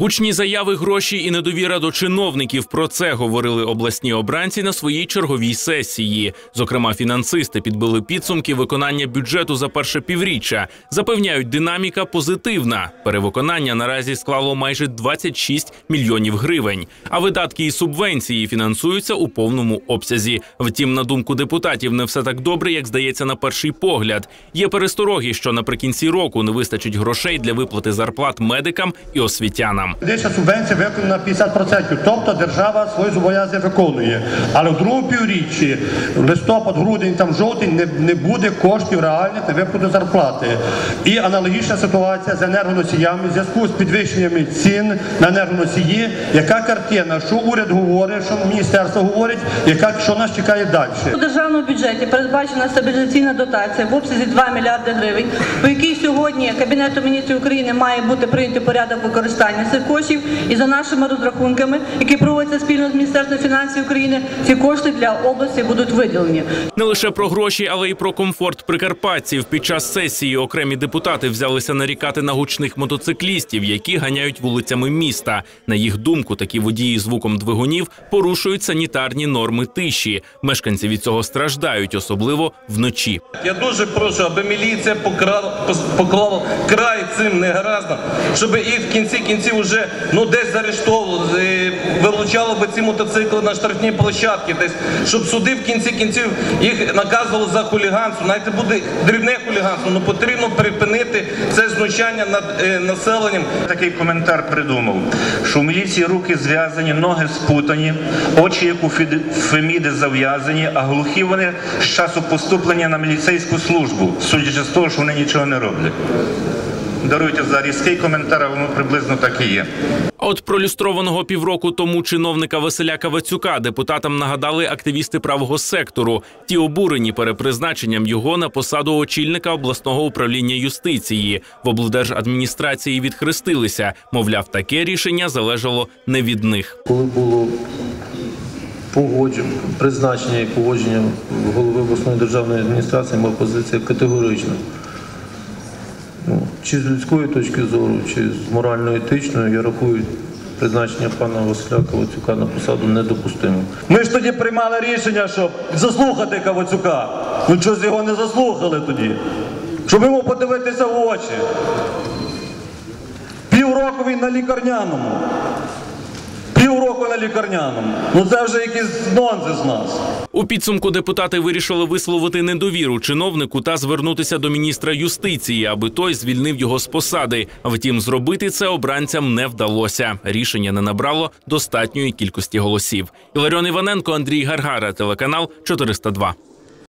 Гучні заяви, гроші і недовіра до чиновників. Про це говорили обласні обранці на своїй черговій сесії. Зокрема, фінансисти підбили підсумки виконання бюджету за перше півріччя. Запевняють, динаміка позитивна. Перевиконання наразі склало майже 26 мільйонів гривень. А видатки і субвенції фінансуються у повному обсязі. Втім, на думку депутатів, не все так добре, як здається на перший погляд. Є перестороги, що наприкінці року не вистачить грошей для виплати зарплат медикам і освітянам. Медична субвенція виконана 50%, тобто держава свої зобов'язання виконує. Але в другому півріччі, листопад, грудень, там жовтень, не, не буде коштів реальних на виплату зарплати. І аналогічна ситуація з енергоносіями в зв'язку з підвищеннями цін на енергоносії. Яка картина? Що уряд говорить, що міністерство говорить, яка що нас чекає далі? У державному бюджеті передбачена стабілізаційна дотація в обсязі 2 мільярди гривень, по якій сьогодні Кабінетом міністрів України має бути прийнятий порядок використання цих коштів. І за нашими розрахунками, які проводяться спільно з Міністерством фінансів України, ці кошти для області будуть виділені. Не лише про гроші, але й про комфорт прикарпатців. Під час сесії окремі депутати взялися нарікати на гучних мотоциклістів, які ганяють вулицями міста. На їх думку, такі водії звуком двигунів порушують санітарні норми тиші. Мешканці від цього страждають, особливо вночі. Я дуже прошу, аби міліція поклала край цим негараздам, щоб їх в кінці кінців вже ну десь заарештовували, е, вилучали би ці мотоцикли на штрафні площадки, десь щоб суди в кінці кінців їх наказували за хуліганство. Навіть буде дрібне хуліганство, ну потрібно припинити це знущання над е, населенням. Такий коментар придумав, що в міліції руки зв'язані, ноги спутані, очі, як у Феміди, зав'язані, а глухі вони з часу поступлення на міліцейську службу, судячи з того, що вони нічого не роблять. Даруйте за різкий коментар, воно приблизно так і є. А от пролюстрованого півроку тому чиновника Василя Кавацюка депутатам нагадали активісти правого сектору. Ті обурені перепризначенням його на посаду очільника обласного управління юстиції. В облдержадміністрації відхрестилися. Мовляв, таке рішення залежало не від них. коли було погодження, призначення і погодження голови обласної державної адміністрації, моя позиція категорична. Ну, чи з людської точки зору, чи з морально-етичної, я рахую призначення пана Василя Ковацюка на посаду недопустимим. Ми ж тоді приймали рішення, щоб заслухати Кавацюка. Ну чого ж його не заслухали тоді? Щоб йому подивитися в очі. Півроку він на лікарняному. Півроку на лікарняному. Ну це вже якийсь нонсенс у нас. У підсумку депутати вирішили висловити недовіру чиновнику та звернутися до міністра юстиції, аби той звільнив його з посади. Втім, зробити це обранцям не вдалося. Рішення не набрало достатньої кількості голосів. Іларіон Іваненко, Андрій Гаргара, телеканал 402.